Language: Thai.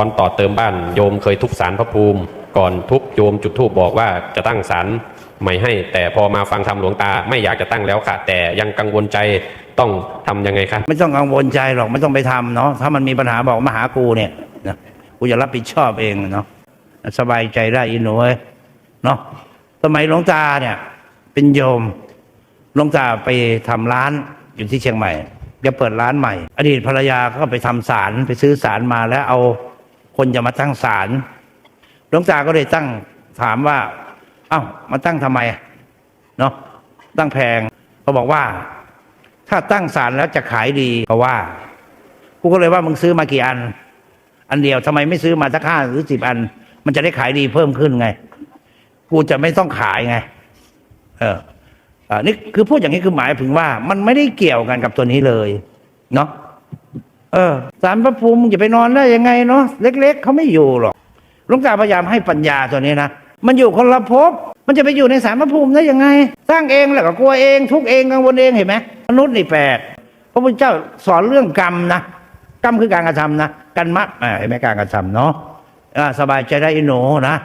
ตอนต่อเติมบ้านโยมเคยทุบสารพระภูมิ ก่อนทุบโยมจุดธูปบอกว่าจะตั้งศาลใหม่ให้ แต่พอมาฟังธรรมหลวงตาไม่อยากจะตั้งแล้วค่ะ แต่ยังกังวลใจต้องทำยังไงคะไม่ต้องกังวลใจหรอกไม่ต้องไปทำเนาะถ้ามันมีปัญหาบอกมาหากูเนี่ยนะกูจะรับผิดชอบเองเนาะสบายใจได้อินหนูเนาะสมัยหลวงตาเนี่ย เป็นโยมหลวงตาไปทำร้านอยู่ที่เชียงใหม่จะเปิดร้านใหม่ อดีตภรรยาก็ไปทำศาลไปซื้อศาลมาแล้วเอา คนจะมาตั้งศาลหลวงตาก็เลยตั้งถามว่า เอ้ามาตั้งทำไมเนาะตั้งแพงเขาบอกว่า ถ้าตั้งศาลแล้วจะขายดีเพราว่ากูก็เลยว่ามึงซื้อมากี่อัน อันเดียวทำไมไม่ซื้อมาสักห้าหรือสิบอัน มันจะได้ขายดีเพิ่มขึ้นไง กูจะไม่ต้องขายไง เอออ่านี่คือพูดอย่างนี้คือหมายถึงว่า มันไม่ได้เกี่ยวกันกับตัวนี้เลย เนาะ เออสารพระภูมิจะไปนอนได้ยังไงเนาะเล็ก ๆเขาไม่อยู่หรอกหลุงตาพยายามให้ปัญญาตัวนี้นะมันอยู่คนละภพมันจะไปอยู่ในสารพระภูมิได้ยังไง สร้างเองแล้วก็กลัวเอง ทุกเองกังวลเองเห็นไหมมนุษย์นี่แปลกพระพุทธเจ้าสอนเรื่องกรรมนะกรรมคือการกระทำนะกันมะอ่าเห็นไหมการกระทำเนาะสบายใจได้อิโหนนะ